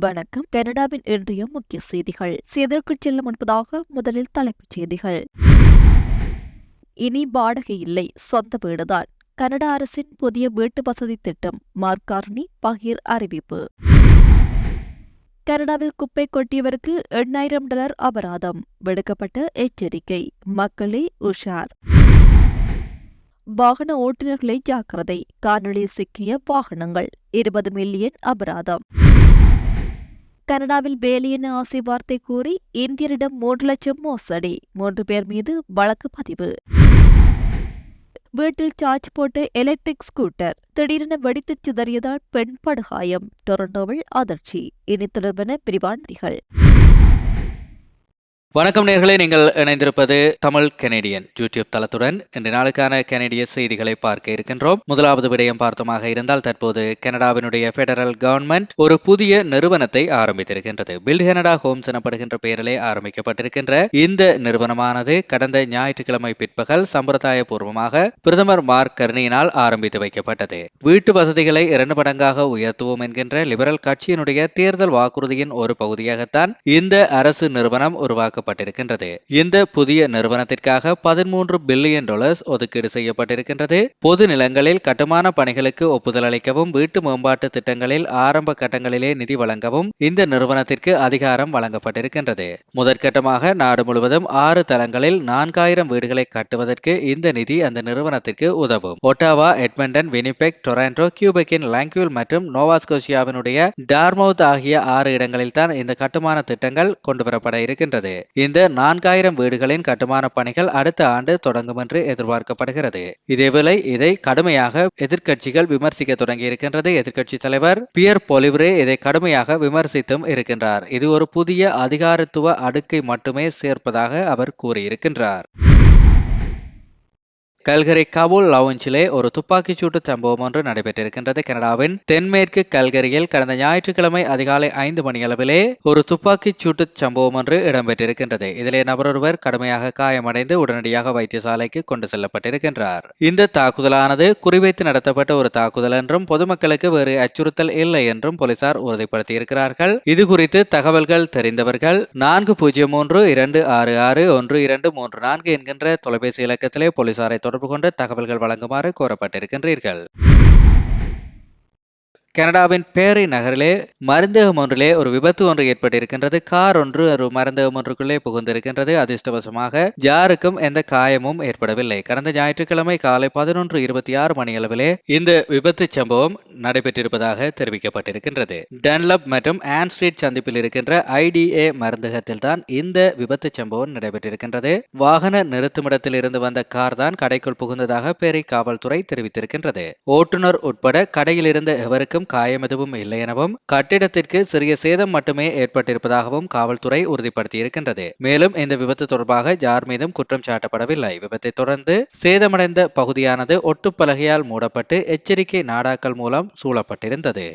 வணக்கம். கனடாவின் இன்றைய முக்கிய செய்திகள். செய்திற்கு செல்ல முன்பதாக முதலில் தலைப்புச் செய்திகள். இனி வாடகை இல்லை சொந்த வீடுதான். கனடா அரசின் புதிய வீட்டு வசதி திட்டம் மார்கார்னி பகிர் அறிவிப்பு. கனடாவில் குப்பை கொட்டியவருக்கு எண்ணாயிரம் டாலர் அபராதம் விடுக்கப்பட்ட எச்சரிக்கை. மக்களே உஷார். வாகன ஓட்டுநர்களை ஜாக்கிரதை. காணொளியில் சிக்கிய வாகனங்கள் இருபது மில்லியன் அபராதம். கனடாவில் வேலி என ஆசை வார்த்தை கூறி இந்தியரிடம் மூன்று லட்சம் மோசடி. மூன்று பேர் மீது வழக்கு பதிவு. வீட்டில் சார்ஜ் போட்டு எலக்ட்ரிக் ஸ்கூட்டர். திடீரென வெடித்துச் சிதறியதால் பெண் படுகாயம். டொரண்டோவில் அதிர்ச்சி. இனி தொடர்பான பிரிவாண்டிகள் வணக்கம் நேர்களே நீங்கள் இணைந்திருப்பது தமிழ் கெனடியன் யூடியூப் தளத்துடன். இன்று நாளுக்கான கெனடிய செய்திகளை பார்க்க இருக்கின்றோம். முதலாவது விடயம் பார்த்தமாக இருந்தால் தற்போது கனடாவினுடைய பெடரல் கவர்மெண்ட் ஒரு புதிய நிறுவனத்தை ஆரம்பித்திருக்கின்றது. பில்ட் கனடா ஹோம்ஸ் எனப்படுகின்ற பெயரிலே ஆரம்பிக்கப்பட்டிருக்கின்ற இந்த நிறுவனமானது கடந்த ஞாயிற்றுக்கிழமை பிற்பகல் சம்பிரதாய பூர்வமாக பிரதமர் மார்க் கர்னியினால் ஆரம்பித்து வைக்கப்பட்டது. வீட்டு வசதிகளை இரண்டு மடங்காக உயர்த்துவோம் என்கின்ற லிபரல் கட்சியினுடைய தேர்தல் வாக்குறுதியின் ஒரு பகுதியாகத்தான் இந்த அரசு நிறுவனம் உருவாக்க உருவாக்கப்பட்டிருக்கின்றது இந்த புதிய நிறுவனத்திற்காக பதிமூன்று பில்லியன் டாலர்ஸ் ஒதுக்கீடு செய்யப்பட்டிருக்கின்றது. பொது நிலங்களில் கட்டுமான பணிகளுக்கு ஒப்புதல் அளிக்கவும் வீட்டு மேம்பாட்டு திட்டங்களில் ஆரம்ப கட்டங்களிலே நிதி வழங்கவும் இந்த நிறுவனத்திற்கு அதிகாரம் வழங்கப்பட்டிருக்கின்றது. முதற்கட்டமாக நாடு முழுவதும் ஆறு தளங்களில் நான்காயிரம் வீடுகளை கட்டுவதற்கு இந்த நிதி அந்த நிறுவனத்திற்கு உதவும். ஒட்டாவா எட்மண்டன் வினிபெக் டொராண்டோ கியூபெக்கின் லாங்குவில் மற்றும் நோவாஸ்கோசியாவினுடைய டார்மவுத் ஆகிய ஆறு இடங்களில்தான் இந்த கட்டுமான திட்டங்கள் கொண்டுவரப்பட இருக்கின்றது. இந்த நான்காயிரம் வீடுகளின் கட்டுமான பணிகள் அடுத்த ஆண்டு தொடங்கும் என்று எதிர்பார்க்கப்படுகிறது. இதேவேளை இதை கடுமையாக எதிர்க்கட்சிகள் விமர்சிக்க தொடங்கியிருக்கின்றது எதிர்க்கட்சி தலைவர் பியர் பொலிவரே இதை கடுமையாக விமர்சித்தும் இருக்கின்றார். இது ஒரு புதிய அதிகாரத்துவ அடுக்கை மட்டுமே சேர்ப்பதாக அவர் கூறியிருக்கின்றார். கல்கரி காபூல் லவுஞ்சிலே ஒரு துப்பாக்கிச் சூட்டு சம்பவம் ஒன்று நடைபெற்றிருக்கின்றது. கனடாவின் தென்மேற்கு கல்கரியில் கடந்த ஞாயிற்றுக்கிழமை அதிகாலை ஐந்து மணியளவிலே ஒரு துப்பாக்கிச் சூட்டு சம்பவம் ஒன்று இடம்பெற்றிருக்கின்றது. இதிலே நபரொருவர் கடுமையாக காயமடைந்து உடனடியாக வைத்தியசாலைக்கு கொண்டு செல்லப்பட்டிருக்கின்றார். இந்த தாக்குதலானது குறிவைத்து நடத்தப்பட்ட ஒரு தாக்குதல் என்றும் பொதுமக்களுக்கு வேறு அச்சுறுத்தல் இல்லை என்றும் போலீசார் உறுதிப்படுத்தியிருக்கிறார்கள். இது குறித்து தகவல்கள் தெரிந்தவர்கள் நான்கு பூஜ்ஜியம் மூன்று இரண்டு ஆறு ஆறு ஒன்று இரண்டு மூன்று நான்கு என்கின்ற தொலைபேசி இலக்கத்திலே போலீசாரை தொடர்பு கொண்டு தகவல்கள் வழங்குமாறு கோரப்பட்டிருக்கின்றீர்கள். கனடாவின் பேரை நகரிலே மருந்தகம் ஒன்றிலே ஒரு விபத்து ஒன்று ஏற்பட்டிருக்கின்றது. கார் ஒன்று ஒரு மருந்தகம் ஒன்றுக்குள்ளே புகுந்திருக்கின்றது. அதிர்ஷ்டவசமாக யாருக்கும் எந்த காயமும் ஏற்படவில்லை. கடந்த ஞாயிற்றுக்கிழமை காலை பதினொன்று இருபத்தி ஆறு மணியளவிலே இந்த விபத்து சம்பவம் நடைபெற்றிருப்பதாக தெரிவிக்கப்பட்டிருக்கின்றது. டன்லப் மற்றும் ஆன் ஸ்ட்ரீட் சந்திப்பில் இருக்கின்ற ஐடிஏ மருந்தகத்தில் தான் இந்த விபத்து சம்பவம் நடைபெற்றிருக்கின்றது. வாகன நிறுத்துமிடத்தில் இருந்து வந்த கார் தான் கடைக்குள் புகுந்ததாக பேரை காவல்துறை தெரிவித்திருக்கின்றது. ஓட்டுநர் உட்பட கடையில் இருந்த எவருக்கும் காயம் எதுவும் இல்லை எனவும் கட்டிடத்திற்கு சிறிய சேதம் மட்டுமே ஏற்பட்டிருப்பதாகவும் காவல்துறை உறுதிப்படுத்தியிருக்கின்றது. மேலும் இந்த விபத்து தொடர்பாக யார் மீதும் குற்றம் சாட்டப்படவில்லை. விபத்தை தொடர்ந்து சேதமடைந்த பகுதியானது ஒட்டுப்பலகையால் மூடப்பட்டு எச்சரிக்கை நாடாக்கள் மூலம் சூழப்பட்டிருந்தது.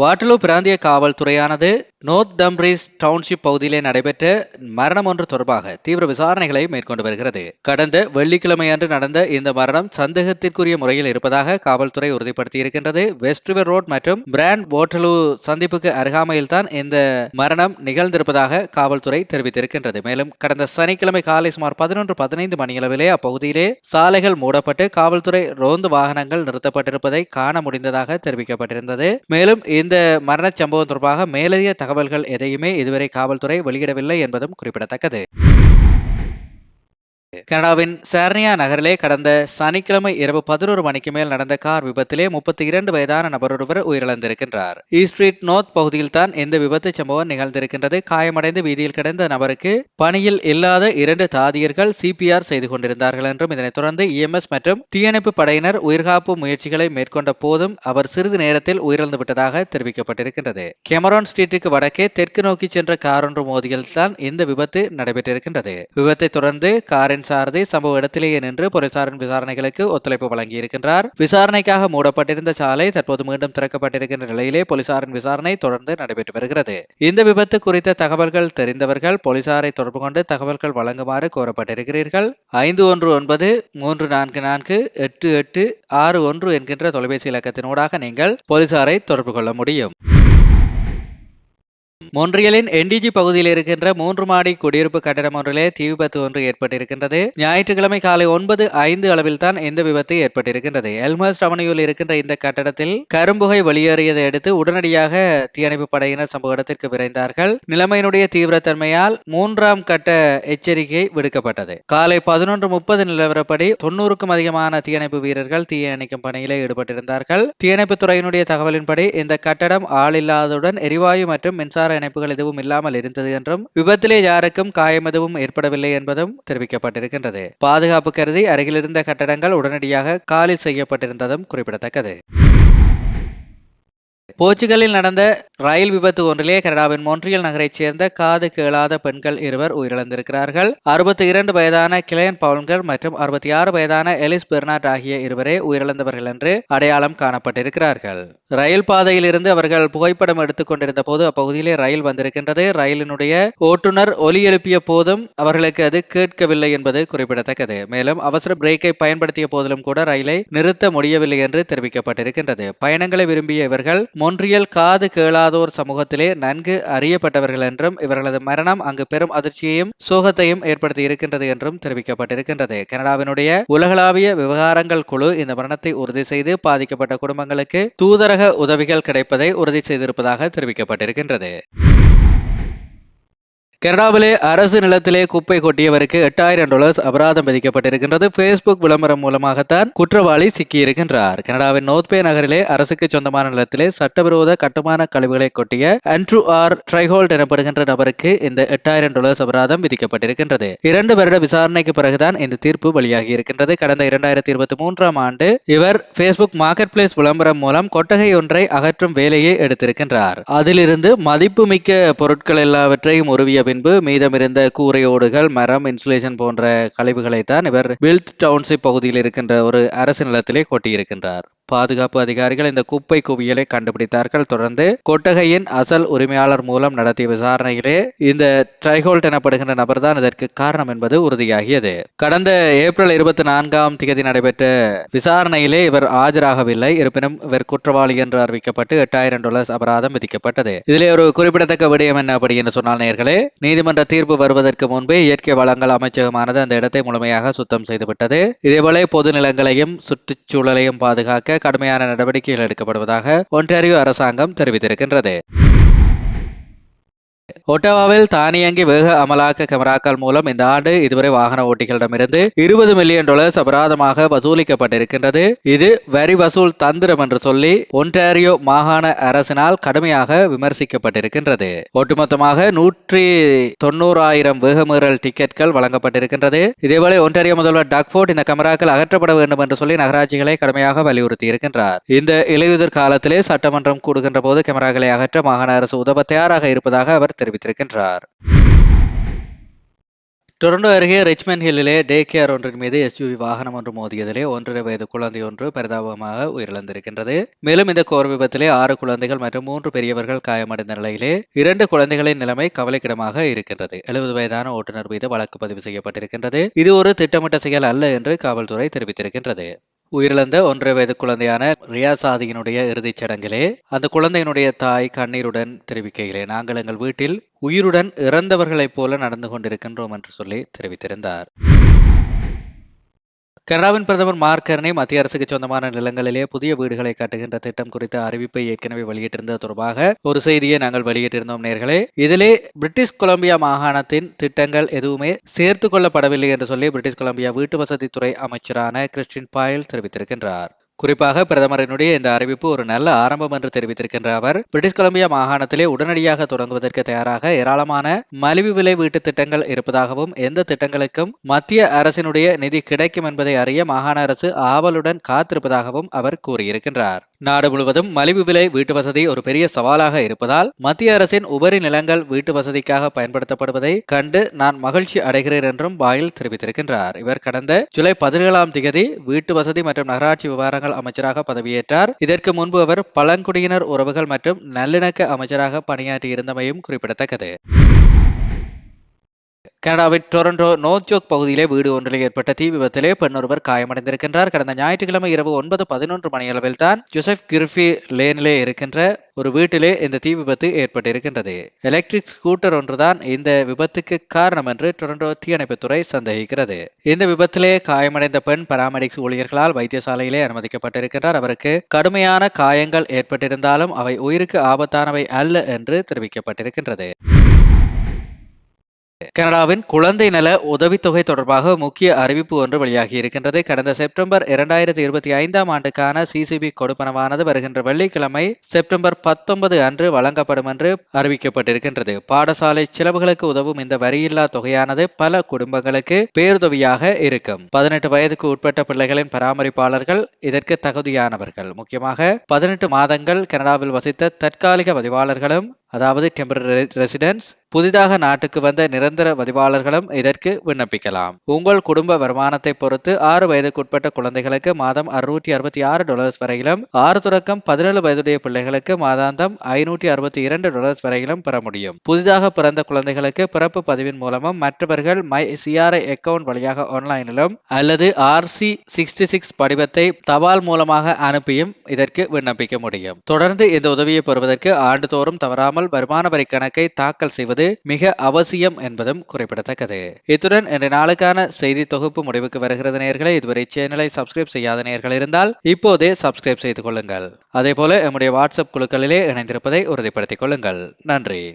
வாட்டலூ பிராந்திய காவல்துறையானது நோர்த் டம்ப்ரீஸ் டவுன்ஷிப் பகுதியிலே நடைபெற்ற மரணம் ஒன்று தொடர்பாக தீவிர விசாரணைகளை மேற்கொண்டு வருகிறது. கடந்த வெள்ளிக்கிழமை அன்று நடந்த இந்த மரணம் சந்தேகத்திற்குரிய முறையில் இருப்பதாக காவல்துறை உறுதிப்படுத்தியிருக்கின்றது. வெஸ்ட் ரிவர் ரோட் மற்றும் பிராண்ட் வாட்டலூ சந்திப்புக்கு அருகாமையில் தான் இந்த மரணம் நிகழ்ந்திருப்பதாக காவல்துறை தெரிவித்திருக்கின்றது. மேலும் கடந்த சனிக்கிழமை காலை சுமார் பதினொன்று பதினைந்து மணியளவிலே அப்பகுதியிலே சாலைகள் மூடப்பட்டு காவல்துறை ரோந்து வாகனங்கள் நிறுத்தப்பட்டிருப்பதை காண முடிந்ததாக தெரிவிக்கப்பட்டிருந்தது. மேலும் இந்த மரண சம்பவம் தொடர்பாக மேலதிக தகவல்கள் எதையுமே இதுவரை காவல்துறை வெளியிடவில்லை என்பதும் குறிப்பிடத்தக்கது. கனடாவின் சார்னியா நகரிலே கடந்த சனிக்கிழமை இரவு பதினோரு மணிக்கு மேல் நடந்த கார் விபத்திலே முப்பத்தி இரண்டு வயதான நபர் ஒருவர் உயிரிழந்திருக்கின்றார். ஈஸ்ட்ரீட் நோர்த் பகுதியில் தான் இந்த விபத்து சம்பவம் நிகழ்ந்திருக்கின்றது. காயமடைந்து வீதியில் கிடந்த நபருக்கு பணியில் இல்லாத இரண்டு தாதியர்கள் சிபிஆர் செய்து கொண்டிருந்தார்கள் என்றும் இதனைத் தொடர்ந்து இஎம்எஸ் மற்றும் தீயணைப்பு படையினர் உயிர்காப்பு முயற்சிகளை மேற்கொண்ட போதும் அவர் சிறிது நேரத்தில் உயிரிழந்து விட்டதாக தெரிவிக்கப்பட்டிருக்கின்றது. கெமரான் ஸ்ட்ரீட்டுக்கு வடக்கே தெற்கு நோக்கி சென்ற கார் ஒன்று மோதியில் தான் இந்த விபத்து நடைபெற்றிருக்கின்றது. விபத்தை தொடர்ந்து காரின் வேன் சாரதி சம்பவ இடத்திலேயே நின்று போலீசாரின் விசாரணைகளுக்கு ஒத்துழைப்பு வழங்கியிருக்கின்றார். விசாரணைக்காக மூடப்பட்டிருந்த சாலை தற்போது மீண்டும் திறக்கப்பட்டிருக்கின்ற நிலையிலே போலீசாரின் விசாரணை தொடர்ந்து நடைபெற்று வருகிறது. இந்த விபத்து குறித்த தகவல்கள் தெரிந்தவர்கள் போலீசாரை தொடர்பு கொண்டு தகவல்கள் வழங்குமாறு கோரப்பட்டிருக்கிறீர்கள். ஐந்து ஒன்று ஒன்பது மூன்று நான்கு நான்கு எட்டு எட்டு ஆறு ஒன்று என்கின்ற தொலைபேசி இலக்கத்தினூடாக நீங்கள் போலீசாரை தொடர்பு கொள்ள முடியும். மொன்றியலின் என்டிஜி பகுதியில் இருக்கின்ற மூன்று மாடி குடியிருப்பு கட்டடம் ஒன்றிலே தீ விபத்து ஒன்று ஏற்பட்டிருக்கின்றது. ஞாயிற்றுக்கிழமை காலை ஒன்பது ஐந்து அளவில் தான் இந்த விபத்து ஏற்பட்டிருக்கின்றது. எல்மர்ஸ் அவனியூல் இருக்கின்ற இந்த கட்டடத்தில் கரும்புகை வெளியேறியதை அடுத்து உடனடியாக தீயணைப்பு படையினர் சம்பவ இடத்திற்கு விரைந்தார்கள். நிலைமையினுடைய தீவிரத்தன்மையால் மூன்றாம் கட்ட எச்சரிக்கை விடுக்கப்பட்டது. காலை பதினொன்று முப்பது நிலவரப்படி தொண்ணூறுக்கும் அதிகமான தீயணைப்பு வீரர்கள் தீயை அணைக்கும் பணியிலே ஈடுபட்டிருந்தார்கள். தீயணைப்பு துறையினுடைய தகவலின்படி இந்த கட்டடம் ஆளில்லாததுடன் எரிவாயு மற்றும் மின்சார இணைப்புகள் எதுவும் இல்லாமல் இருந்தது என்றும் விபத்திலே யாருக்கும் காயம் எதுவும் ஏற்படவில்லை என்பதும் தெரிவிக்கப்பட்டிருக்கின்றது. பாதுகாப்பு கருதி அருகிலிருந்த கட்டடங்கள் உடனடியாக காலி செய்யப்பட்டிருந்ததும் குறிப்பிடத்தக்கது. போர்ச்சுகலில் நடந்த ரயில் விபத்து ஒன்றிலே கனடாவின் மொன்றியல் நகரைச் சேர்ந்த காது கேளாத பெண்கள் இருவர் உயிரிழந்திருக்கிறார்கள். அறுபத்தி இரண்டு வயதான கிளையன் பவுல்கர் மற்றும் அறுபத்தி ஆறு வயதான எலிஸ் பெர்னாட் ஆகிய இருவரே உயிரிழந்தவர்கள் என்று அடையாளம் காணப்பட்டிருக்கிறார்கள். ரயில் பாதையில் இருந்து அவர்கள் புகைப்படம் எடுத்துக் கொண்டிருந்த போது அப்பகுதியிலே ரயில் வந்திருக்கின்றது. ரயிலினுடைய ஓட்டுநர் ஒலி எழுப்பிய போதும் அவர்களுக்கு அது கேட்கவில்லை என்பது குறிப்பிடத்தக்கது. மேலும் அவசர பிரேக்கை பயன்படுத்திய போதிலும் கூட ரயிலை நிறுத்த முடியவில்லை என்று தெரிவிக்கப்பட்டிருக்கின்றது. பயணங்களை விரும்பிய இவர்கள் மொன்றியல் காது கேளாதோர் சமூகத்திலே நன்கு அறியப்பட்டவர்கள் என்றும் இவர்களது மரணம் அங்கு பெரும் அதிர்ச்சியையும் சோகத்தையும் ஏற்படுத்தி இருக்கின்றது என்றும் தெரிவிக்கப்பட்டிருக்கின்றது. கனடாவினுடைய உலகளாவிய விவகாரங்கள் குழு இந்த மரணத்தை உறுதி செய்து பாதிக்கப்பட்ட குடும்பங்களுக்கு தூதரக உதவிகள் கிடைப்பதை உறுதி செய்திருப்பதாக தெரிவிக்கப்பட்டிருக்கின்றது. கனடாவிலே அரசு நிலத்திலே குப்பை கொட்டியவருக்கு எட்டாயிரம் டாலர்ஸ் அபராதம் விதிக்கப்பட்டிருக்கின்றது. பேஸ்புக் விளம்பரம் மூலமாகத்தான் குற்றவாளி சிக்கியிருக்கின்றார். கனடாவின் நோத்பே நகரிலே அரசுக்கு சொந்தமான நிலத்திலே சட்டவிரோத கட்டுமான கழிவுகளை கொட்டிய அண்ட்ரூ ஆர் ட்ரைஹோல்ட் எனப்படுகின்ற நபருக்கு இந்த எட்டாயிரம் டாலர்ஸ் அபராதம் விதிக்கப்பட்டிருக்கின்றது. இரண்டு வருட விசாரணைக்கு பிறகுதான் இந்த தீர்ப்பு வெளியாகி இருக்கின்றது கடந்த இரண்டாயிரத்தி இருபத்தி மூன்றாம் ஆண்டு இவர் பேஸ்புக் மார்க்கெட் பிளேஸ் விளம்பரம் மூலம் கொட்டகை ஒன்றை அகற்றும் வேலையை எடுத்திருக்கின்றார். அதிலிருந்து மதிப்புமிக்க பொருட்கள் எல்லாவற்றையும் உருவிய பின்பு மீதமிருந்த கூரை ஓடுகள் மரம் இன்சுலேஷன் போன்ற கழிவுகளைத்தான் இவர் பில்ட் டவுன்ஷிப் பகுதியில் இருக்கின்ற ஒரு அரசு நிலத்திலே கொட்டியிருக்கின்றார். பாதுகாப்பு அதிகாரிகள் இந்த குப்பை குவியலை கண்டுபிடித்தார்கள். தொடர்ந்து கொட்டகையின் அசல் உரிமையாளர் மூலம் நடத்திய விசாரணையிலே இந்த ட்ரைஹோல்ட் எனப்படுகின்ற நபர்தான் இதற்கு காரணம் என்பது உறுதியாகியது. கடந்த ஏப்ரல் இருபத்தி நான்காம் தேதி நடைபெற்ற விசாரணையிலே இவர் ஆஜராகவில்லை. இருப்பினும் இவர் குற்றவாளி என்று அறிவிக்கப்பட்டு எட்டாயிரம் டாலர்ஸ் அபராதம் விதிக்கப்பட்டது. இதிலே ஒரு குறிப்பிடத்தக்க விடயம் என்ன அப்படி என்று சொன்னால் நேர்களே நீதிமன்ற தீர்ப்பு வருவதற்கு முன்பே இயற்கை வளங்கள் அமைச்சகமானது அந்த இடத்தை முழுமையாக சுத்தம் செய்துவிட்டது. இதேபோல பொது நிலங்களையும் சுற்றுச்சூழலையும் பாதுகாக்க கடுமையான நடவடிக்கைகள் எடுக்கப்படுவதாக ஒன்றாரியோ அரசாங்கம் தெரிவித்திருக்கின்றது. ஒட்டவாவில் தானியங்கி வேக அமலாக்க கேமராக்கள் மூலம் இந்த ஆண்டு இதுவரை வாகன ஓட்டிகளிடமிருந்து இருபது மில்லியன் டாலர்ஸ் அபராதமாக வசூலிக்கப்பட்டிருக்கின்றது. இது வரி வசூல் தந்திரம் என்று சொல்லி ஒன்டாரியோ மாகாண அரசினால் கடுமையாக விமர்சிக்கப்பட்டிருக்கின்றது. ஒட்டுமொத்தமாக நூற்றி தொண்ணூறாயிரம் வேகமீறல் டிக்கெட்கள் வழங்கப்பட்டிருக்கின்றது. இதேபோல ஒன்டாரியோ முதல்வர் டக்ஃபோர்ட் இந்த கேமராக்கள் அகற்றப்பட வேண்டும் என்று சொல்லி நகராட்சிகளை கடுமையாக வலியுறுத்தி இருக்கின்றார் இந்த இலையுதிர் காலத்திலே சட்டமன்றம் கூடுகின்ற போது கேமராக்களை அகற்ற மாகாண அரசு உதவ தயாராக இருப்பதாக அவர் தெரிவித்திருக்கின்றார். டொரண்டோ அருகே ரிச்மண்ட் ஹில்லிலே டே கேர் ஒன்றின் மீது எஸ்யூவி வாகனம் ஒன்று மோதியதிலே ஒன்றரை வயது குழந்தை ஒன்று பரிதாபமாக உயிரிழந்திருக்கின்றது. மேலும் இந்த கோர் விபத்திலே ஆறு குழந்தைகள் மற்றும் மூன்று பெரியவர்கள் காயமடைந்த நிலையிலே இரண்டு குழந்தைகளின் நிலைமை கவலைக்கிடமாக இருக்கின்றது. எழுபது வயதான ஓட்டுநர் மீது வழக்கு பதிவு செய்யப்பட்டிருக்கின்றது. இது ஒரு திட்டமிட்ட செயல் அல்ல என்று காவல்துறை தெரிவித்திருக்கின்றது. உயிரிழந்த ஒன்றரை வயது குழந்தையான ரியாசாதியினுடைய இறுதிச் சடங்கிலே அந்த குழந்தையினுடைய தாய் கண்ணீருடன் தெரிவிக்கையிலே நாங்கள் எங்கள் வீட்டில் உயிருடன் இறந்தவர்களைப் போல நடந்து கொண்டிருக்கின்றோம் என்று சொல்லி தெரிவித்திருந்தார். கனடாவின் பிரதமர் மார்க் கர்னே மத்திய அரசுக்கு சொந்தமான நிலங்களிலே புதிய வீடுகளை கட்டுகின்ற திட்டம் குறித்த அறிவிப்பை ஏற்கனவே வெளியிட்டிருந்தது தொடர்பாக ஒரு செய்தியை நாங்கள் வெளியிட்டிருந்தோம் நேர்களே. இதிலே பிரிட்டிஷ் கொலம்பியா மாகாணத்தின் திட்டங்கள் எதுவுமே சேர்த்து கொள்ளப்படவில்லை என்று சொல்லி பிரிட்டிஷ் கொலம்பியா வீட்டு வசதித்துறை அமைச்சரான கிறிஸ்டின் பாயல் தெரிவித்திருக்கின்றார். குறிப்பாக பிரதமரினுடைய இந்த அறிவிப்பு ஒரு நல்ல ஆரம்பம் என்று தெரிவித்திருக்கின்ற அவர் பிரிட்டிஷ் கொலம்பியா மாகாணத்திலே உடனடியாக தொடங்குவதற்கு தயாராக ஏராளமான மலிவு விலை வீட்டு திட்டங்கள் இருப்பதாகவும் எந்த திட்டங்களுக்கும் மத்திய அரசினுடைய நிதி கிடைக்கும் என்பதை அறிய மாகாண அரசு ஆவலுடன் காத்திருப்பதாகவும் அவர் கூறியிருக்கின்றார். நாடு முழுவதும் மலிவு விலை வீட்டு வசதி ஒரு பெரிய சவாலாக இருப்பதால் மத்திய அரசின் உபரி நிலங்கள் வீட்டு வசதிக்காக பயன்படுத்தப்படுவதை கண்டு நான் மகிழ்ச்சி அடைகிறேன் என்றும் பாயில் தெரிவித்திருக்கின்றார். இவர் கடந்த ஜூலை பதினேழாம் தேதி வீட்டு வசதி மற்றும் நகராட்சி விவகாரங்கள் அமைச்சராக பதவியேற்றார். இதற்கு முன்பு அவர் பழங்குடியினர் உறவுகள் மற்றும் நல்லிணக்க அமைச்சராக பணியாற்றியிருந்தமையும் குறிப்பிடத்தக்கது. கனடாவின் டொரண்டோ நோஜோக் பகுதியிலே வீடு ஒன்றில் ஏற்பட்ட தீ விபத்திலே பெண் ஒருவர் காயமடைந்திருக்கின்றார். கடந்த ஞாயிற்றுக்கிழமை இரவு ஒன்பது பதினொன்று மணியளவில் தான் ஜோசப் கிர்ஃபி லேனிலே இருக்கின்ற ஒரு வீட்டிலே இந்த தீ விபத்து ஏற்பட்டிருக்கின்றது. எலக்ட்ரிக் ஸ்கூட்டர் ஒன்றுதான் இந்த விபத்துக்கு காரணம் என்று டொரண்டோ தீயணைப்புத்துறை சந்தேகிக்கிறது. இந்த விபத்திலே காயமடைந்த பெண் பராமெடிக்ஸ் ஊழியர்களால் வைத்தியசாலையிலே அனுமதிக்கப்பட்டிருக்கின்றார். அவருக்கு கடுமையான காயங்கள் ஏற்பட்டிருந்தாலும் அவை உயிருக்கு ஆபத்தானவை அல்ல என்று தெரிவிக்கப்பட்டிருக்கின்றது. கனடாவின் குழந்தை நல உதவித்தொகை தொடர்பாக முக்கிய அறிவிப்பு ஒன்று வெளியாகி இருக்கின்றது. கடந்த செப்டம்பர் இரண்டாயிரத்தி இருபத்தி ஐந்தாம் ஆண்டுக்கான சிசிபி கொடுப்பனவானது வருகின்ற வெள்ளிக்கிழமை செப்டம்பர் பத்தொன்பது அன்று வழங்கப்படும் என்று அறிவிக்கப்பட்டிருக்கின்றது. பாடசாலை செலவுகளுக்கு உதவும் இந்த வரியில்லா தொகையானது பல குடும்பங்களுக்கு பேருதவியாக இருக்கும். பதினெட்டு வயதுக்கு உட்பட்ட பிள்ளைகளின் பராமரிப்பாளர்கள் இதற்கு தகுதியானவர்கள். முக்கியமாக பதினெட்டு மாதங்கள் கனடாவில் வசித்த தற்காலிக பதிவாளர்களும் அதாவது டெம்பரரி ரெசிடென்ஸ் புதிதாக நாட்டுக்கு வந்த நிரந்தர பதிவாளர்களும் இதற்கு விண்ணப்பிக்கலாம். உங்கள் குடும்ப வருமானத்தை பொறுத்து ஆறு வயதுக்குட்பட்ட குழந்தைகளுக்கு மாதம் அறுநூற்றி அறுபத்தி ஆறு டாலர்ஸ் வரையிலும் ஆறு தொடக்கம் பதினேழு வயதுடைய பிள்ளைகளுக்கு மாதாந்தம் ஐநூற்றி அறுபத்தி இரண்டு டாலர்ஸ் வரையிலும் பெற முடியும். புதிதாக பிறந்த குழந்தைகளுக்கு பிறப்பு பதிவின் மூலமும் மற்றவர்கள் மை சிஆர்ஐ அக்கவுண்ட் வழியாக ஆன்லைனிலும் அல்லது ஆர்சி சிக்ஸ்டி சிக்ஸ் படிவத்தை தபால் மூலமாக அனுப்பியும் இதற்கு விண்ணப்பிக்க முடியும். தொடர்ந்து இந்த உதவியை பெறுவதற்கு ஆண்டுதோறும் தவறாமல் வருமான வரி கணக்கை தாக்கல் செய்வது மிக அவசியம் என்பதும் குறிப்பிடத்தக்கது. இத்துடன் இன்று நாளுக்கான செய்தி தொகுப்பு முடிவுக்கு வருகிறது நேர்களை இதுவரை சேனலை சப்ஸ்கிரைப் செய்யாத நேர்கள் இருந்தால் இப்போதே சப்ஸ்கிரைப் செய்து கொள்ளுங்கள். அதே போல நம்முடைய வாட்ஸ்அப் குழுக்களிலே இணைந்திருப்பதை உறுதிப்படுத்திக் கொள்ளுங்கள். நன்றி.